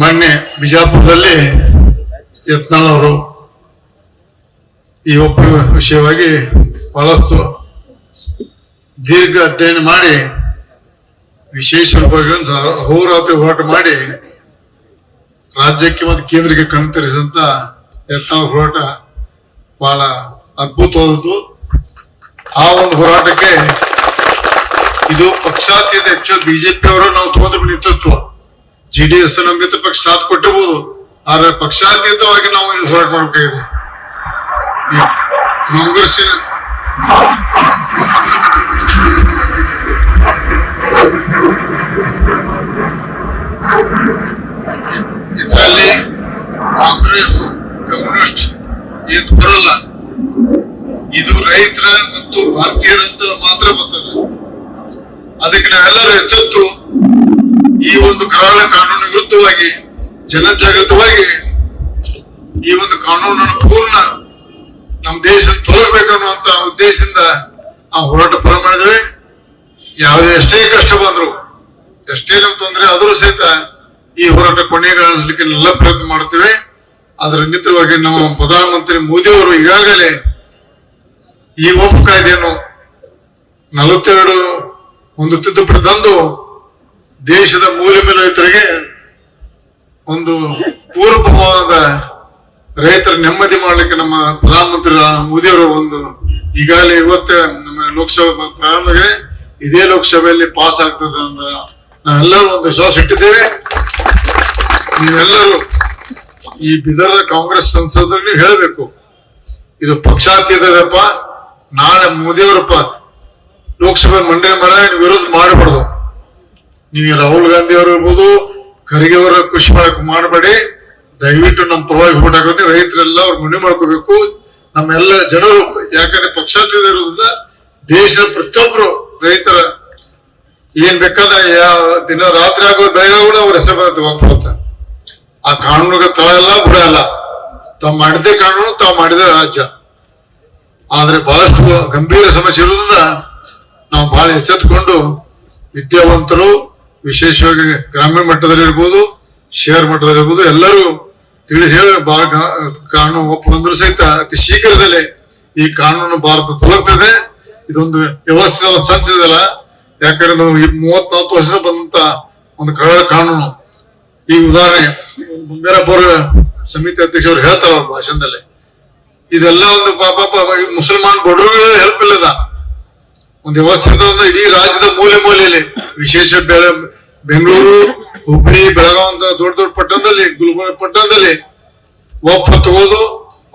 ಮೊನ್ನೆ ಬಿಜಾಪುರದಲ್ಲಿ ಯತ್ನಾಳ್ ಅವರು ಈ ಒಪ್ಪ ವಿಷಯವಾಗಿ ಬಹಳಷ್ಟು ದೀರ್ಘ ಅಧ್ಯಯನ ಮಾಡಿ ವಿಶೇಷ ಅಹೋರಾತ್ರಿ ಹೋರಾಟ ಮಾಡಿ ರಾಜ್ಯಕ್ಕೆ ಮತ್ತು ಕೇಂದ್ರಕ್ಕೆ ಕಣ್ತರಿಸಿದಂತ ಯತ್ನಾಳ್ ಹೋರಾಟ ಬಹಳ ಅದ್ಭುತವಾದದ್ದು. ಆ ಒಂದು ಹೋರಾಟಕ್ಕೆ ಇದು ಪಕ್ಷಾತೀತ ಹೆಚ್ಚು ಬಿಜೆಪಿ ಅವರು ನಾವು ತಗೊಂಡ್ರೆ ನೇತೃತ್ವ. ಜೆ ಡಿ ಎಸ್ ನಮ್ಗೆ ಪಕ್ಷ ಸಾಥ್ ಕೊಟ್ಟಿರ್ಬೋದು. ಆದ್ರೆ ಪಕ್ಷಾತೀತವಾಗಿ ನಾವು ಹೋರಾಟ ಮಾಡಬೇಕಾಗಿದೆ ಕಾಂಗ್ರೆಸ್ ಇದರಲ್ಲಿ ಕಾಂಗ್ರೆಸ್, ಕಮ್ಯುನಿಸ್ಟ್ ಏನು ಬರಲ್ಲ. ಇದು ರೈತರ ಮತ್ತು ಭಾರತೀಯರಂತ ಮಾತ್ರ ಬರ್ತದೆ. ಅದಕ್ಕೆ ನಾವೆಲ್ಲರೂ ಎಚ್ಚೆತ್ತು ಈ ಒಂದು ಕರಾಳ ಕಾನೂನು ವಿರುದ್ಧವಾಗಿ ಜನಜಾಗೃತವಾಗಿ, ಈ ಒಂದು ಕಾನೂನನ್ನು ಪೂರ್ಣ ನಮ್ಮ ದೇಶ ತೊಲಗಬೇಕನ್ನುವಂತ ಉದ್ದೇಶದಿಂದ ನಾವು ಹೋರಾಟ ಪ್ರಾರಂಭ ಮಾಡಿದ್ವಿ ಯಾವುದೇ ಎಷ್ಟೇ ಕಷ್ಟ ಬಂದ್ರು, ಎಷ್ಟೇ ನಮ್ ತೊಂದರೆ ಆದರೂ ಸಹಿತ ಈ ಹೋರಾಟ ಕೊನೆಗಾಣಿಸ್ಲಿಕ್ಕೆ ಎಲ್ಲ ಪ್ರಯತ್ನ ಮಾಡ್ತೇವೆ ಅದರ ನಿಮಿತ್ತವಾಗಿ ನಮ್ಮ ಪ್ರಧಾನಮಂತ್ರಿ ಮೋದಿ ಅವರು ಈಗಾಗಲೇ ಈ ಒಪ್ಪು ಕಾಯ್ದೆಯನ್ನು ನಲವತ್ತೆರಡು ಒಂದು ತಿದ್ದುಪಡಿ ತಂದು ದೇಶದ ಮೂಲೆ ಮೇಲೆ ರೈತರಿಗೆ ಒಂದು ಪೂರ್ವಭಾವದ ರೈತರ ನೆಮ್ಮದಿ ಮಾಡಲಿಕ್ಕೆ ನಮ್ಮ ಪ್ರಧಾನಮಂತ್ರಿ ಮೋದಿ ಒಂದು ಈಗಾಗಲೇ ಇವತ್ತೇ ನಮ್ಮ ಲೋಕಸಭೆ ಪ್ರಾರಂಭಗೆ ಇದೇ ಲೋಕಸಭೆಯಲ್ಲಿ ಪಾಸ್ ಆಗ್ತದೆ ಅಂತ ನಾವೆಲ್ಲರೂ ಒಂದು ವಿಶ್ವಾಸ ಇಟ್ಟಿದ್ದೇವೆ. ನೀವೆಲ್ಲರೂ ಈ ಬಿದರ ಕಾಂಗ್ರೆಸ್ ಸಂಸದರಲ್ಲಿ ಹೇಳಬೇಕು, ಇದು ಪಕ್ಷಾತೀತದಪ್ಪ, ನಾಳೆ ಮೋದಿಯವರಪ್ಪ ಲೋಕಸಭೆ ಮಂಡನೆ ಮಾಡ ವಿರೋಧ ಮಾಡಬಾರ್ದು. ನೀವು ರಾಹುಲ್ ಗಾಂಧಿ ಅವರು ಇರ್ಬೋದು, ಖರ್ಗೆ ಅವರ ಖುಷಿ ಮಾಡಕ್ ಮಾಡಬೇಡಿ. ದಯವಿಟ್ಟು ನಮ್ಮ ಪರವಾಗಿ vote ಹಾಕೋದು ರೈತರೆಲ್ಲ ಅವ್ರು ಮನೆ ಮಾಡ್ಕೋಬೇಕು. ನಮ್ಮೆಲ್ಲ ಜನರು, ಯಾಕಂದ್ರೆ ಪಕ್ಷಾತೀತ ಇರೋದ್ರಿಂದ ದೇಶದ ಪ್ರತಿಯೊಬ್ಬರು ರೈತರ ಏನ್ ಬೇಕಾದ ದಿನ ರಾತ್ರಿ ಆಗೋ ಬೇಗ ಕೂಡ ಅವ್ರ ಹೆಸರು ಬರುತ್ತೆ. ಆ ಕಾನೂನಿಗೆ ತಳ ಇಲ್ಲ ಬುಡ ಅಲ್ಲ. ತಾವು ಮಾಡಿದ್ದೇ ಕಾನೂನು, ತಾವು ಮಾಡಿದ ರಾಜ್ಯ. ಆದ್ರೆ ಬಹಳಷ್ಟು ಗಂಭೀರ ಸಮಸ್ಯೆ ಇರೋದ್ರಿಂದ ನಾವು ಬಹಳ ಎಚ್ಚೆತ್ಕೊಂಡು ವಿದ್ಯಾವಂತರು ವಿಶೇಷವಾಗಿ ಗ್ರಾಮೀಣ ಮಟ್ಟದಲ್ಲಿ ಇರ್ಬೋದು ಶೇರ್ ಮಟ್ಟದಲ್ಲಿ ಇರ್ಬೋದು ಎಲ್ಲರೂ ತಿಳಿ ಹೇಳಿ ಬಹಳ ಕಾನೂನು ಒಪ್ಪಂದ್ರು ಸಹಿತ ಅತಿ ಶೀಘ್ರದಲ್ಲೇ ಈ ಕಾನೂನು ಭಾರತ ತೊಲಗ್ತದೆ. ಇದೊಂದು ವ್ಯವಸ್ಥೆ ಸಂಚಿದಲ್ಲ ಯಾಕಂದ್ರೆ ನಾವು ಈ ಮೂವತ್ನಾಲ್ಕು ವರ್ಷದ ಬಂದಂತ ಒಂದು ಕಳೆದ ಕಾನೂನು. ಈ ಉದಾಹರಣೆ ಬಂಗಾರಪುರ ಸಮಿತಿ ಅಧ್ಯಕ್ಷರು ಹೇಳ್ತಾರ ಅವ್ರ ಭಾಷಣದಲ್ಲಿ. ಇದೆಲ್ಲ ಒಂದು ಪಾಪ ಮುಸಲ್ಮಾನ್ ಬಡವರಿಗೆ ಹೆಲ್ಪ್ ಇಲ್ಲದ. ಒಂದು ವ್ಯವಸ್ಥೆ ಇಡೀ ರಾಜ್ಯದ ಮೂಲೆ ಮೂಲೆಯಲ್ಲಿ ವಿಶೇಷ ಬೆ- ಬೆಂಗಳೂರು ಹುಬ್ಬಳ್ಳಿ ಬೆಳಗಾವಿ ದೊಡ್ಡ ದೊಡ್ಡ ಪಟ್ಟಣದಲ್ಲಿ, ಗುಲ್ಬರ್ಗ ಪಟ್ಟಣದಲ್ಲಿ ಒಪ್ಪ ತಗೋದು,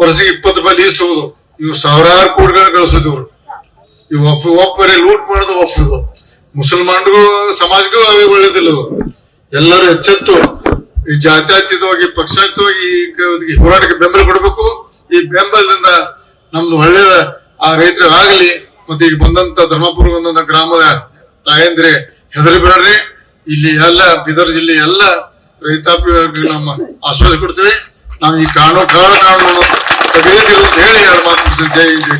ವರ್ಷಕ್ಕೆ ಇಪ್ಪತ್ತು ರೂಪಾಯಿ ಲೀಸ್ ತಗೋದು. ಇವು ಸಾವಿರಾರು ಕೋಟಿಗಳನ್ನ ಗಳಿಸಿದವರು ಇವ್ ಒಪ್ಪ ಒಪ್ಪರೆ ಲೂಟ್ ಮಾಡೋದು ಒಪ್ಪದು ಮುಸಲ್ಮಾನ್ರಿಗೂ ಸಮಾಜಕ್ಕೂ ಅವೇ ಒಳ್ಳೇದಿಲ್ಲ ಎಲ್ಲರೂ ಎಚ್ಚೆತ್ತು. ಈ ಜಾತ್ಯಾತೀತವಾಗಿ, ಪಕ್ಷಾತೀತವಾಗಿ ಈ ಹೋರಾಟಕ್ಕೆ ಬೆಂಬಲ ಕೊಡಬೇಕು. ಈ ಬೆಂಬಲದಿಂದ ನಮ್ದು ಒಳ್ಳೆಯ ಆ ರೈತರಿಗಾಗಲಿ, ಮತ್ತೆ ಈಗ ಬಂದಂತ ಧರ್ಮಪುರ ಬಂದಂತ ಗ್ರಾಮದ ತಾಯಂದ್ರೆ ಹೆದರಿ ಬಿಡ್ರಿ ಇಲ್ಲಿ ಎಲ್ಲ ಬೀದರ್ ಜಿಲ್ಲೆ ಎಲ್ಲ ರೈತಾಪಿ ನಮ್ಮ ಆಶ್ವಾಸ ಕೊಡ್ತೇವೆ ನಾವು ಈ ಕಾಣೋ ಕಾರಣ ಅಂತ ಹೇಳಿ ಎರಡು ಮಾತು ಜೈ ಜೈ.